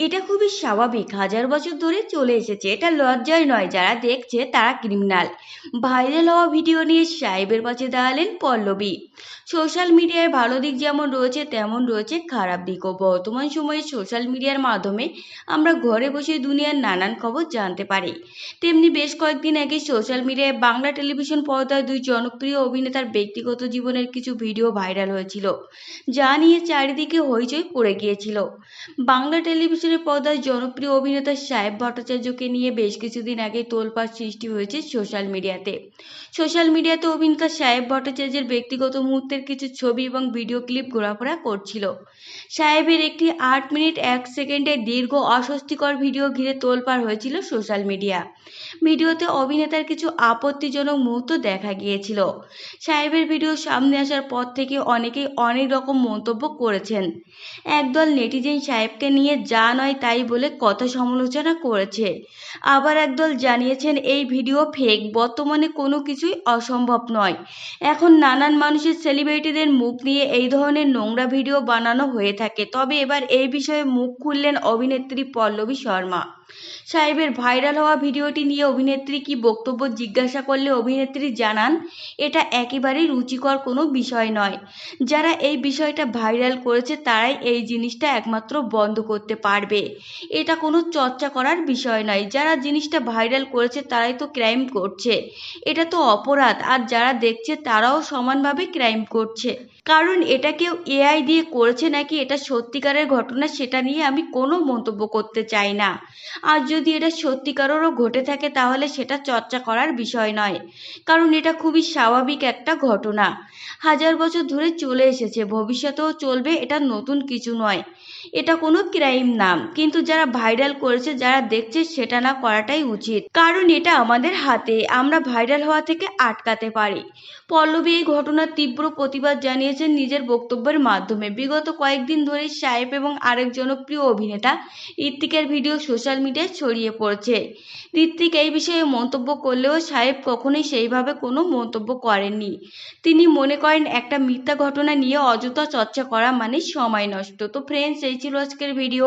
এটা খুবই স্বাভাবিক। হাজার বছর ধরে চলে এসেছে। এটা লজ্জায় নয়, যারা দেখছে তারা ক্রিমিনাল ভাইরাল হওয়া ভিডিও নিয়ে সাহেবের পাশে দাঁড়ালেন পল্লবী। সোশ্যাল মিডিয়ায় ভালো দিক যেমন রয়েছে, তেমন রয়েছে খারাপ দিকও। বর্তমান সময়ে সোশ্যাল মিডিয়ার মাধ্যমে আমরা ঘরে বসে দুনিয়ার নানান খবর জানতে পারি। তেমনি বেশ কয়েকদিন আগে সোশ্যাল মিডিয়ায় বাংলা টেলিভিশন পর্দায় দুই জনপ্রিয় অভিনেতার ব্যক্তিগত জীবনের কিছু ভিডিও ভাইরাল হয়েছিল। যা নিয়ে চারিদিকে হইচই পড়ে গিয়েছিল। বাংলা টেলিভিশনের পর্দায় জনপ্রিয় অভিনেতা সাহেব ভট্টাচার্যকে নিয়ে বেশ কিছুদিন আগে তোলপাড় সৃষ্টি হয়েছে সোশ্যাল মিডিয়াতে। সোশ্যাল মিডিয়াতে অভিনেতা সাহেব ভট্টাচার্যের ব্যক্তিগত মুহূর্তের কিছু ছবি এবং ভিডিও ক্লিপ ঘোরাফেরা করছিল। সাহেবের একটি আট মিনিট, এক সেকেন্ডের দীর্ঘ অস্বস্তিকর ভিডিও ঘিরে তোলপাড় হয়েছিল সোশ্যাল মিডিয়া। ভিডিওতে অভিনেতার কিছু আপত্তিজনক মুহূর্ত দেখা গিয়েছিল। সাহেবের ভিডিও সামনে আসার পর থেকে অনেকেই অনেক রকম মন্তব্য করেছেন। একদল নেটিজেন সাহেবকে নিয়ে যা নয় তাই বলে কথা সমালোচনা করেছে। আবার একদল জানিয়েছেন, এই ভিডিও ফেক বর্তমানে কোনো কিছুই অসম্ভব নয়। এখন নানান মানুষের সেলিব্রিটিদের মুখ নিয়ে এই ধরনের নোংরা ভিডিও বানানো হয়ে থাকে। তবে এবার এই বিষয়ে মুখ খুললেন অভিনেত্রী পল্লবী শর্মা। সাহেবের ভাইরাল হওয়া ভিডিওটি নিয়ে অভিনেত্রী কি বক্তব্য জিজ্ঞাসা করলে অভিনেত্রী জানান, এটা একেবারেই রুচিকর কোনো বিষয় নয়। যারা এই বিষয়টা ভাইরাল করেছে, তারাই এই জিনিসটা একমাত্র বন্ধ করতে পারবে। এটা কোনো চর্চা করার বিষয় নয়। যারা জিনিসটা ভাইরাল করেছে তারাই তো ক্রাইম করছে। এটা তো অপরাধ। আর যারা দেখছে তারাও সমানভাবে ক্রাইম করছে। কারণ এটা কেউ এআই দিয়ে করেছে নাকি এটা সত্যিকারের ঘটনা সেটা নিয়ে আমি কোনো মন্তব্য করতে চাই না। আর যদি এটা সত্যিকারেরও ঘটে থাকে তাহলে সেটা চর্চা করার বিষয় নয়। কারণ এটা খুবই স্বাভাবিক একটা ঘটনা। হাজার বছর ধরে চলে এসেছে। ভবিষ্যতেও চলবে। এটা নতুন কিছু নয়। এটা কোনো ক্রাইম না। কিন্তু যারা ভাইরাল করেছে, যারা দেখছে, সেটা না করাটাই উচিত। কারণ এটা আমাদের হাতে। আমরা ভাইরাল হওয়া থেকে আটকাতে পারি। পল্লবী এই ঘটনার তীব্র প্রতিবাদ জানিয়েছেন নিজের বক্তব্যের মাধ্যমে। বিগত কয়েকদিন ধরে সাহেব এবং আরেক জনপ্রিয় অভিনেতা ঋত্বিকের ভিডিও সোশ্যাল মিডিয়ায় ছড়িয়ে পড়ছে। ঋত্বিক এই বিষয়ে মন্তব্য করলেও সাহেব কখনোই সেইভাবে কোনো মন্তব্য করেননি। তিনি মনে করেন, একটা মিথ্যা ঘটনা নিয়ে অযথা চর্চা করা মানে সময় নষ্ট। তো ফ্রেন্ডস এই ছিল আজকের ভিডিও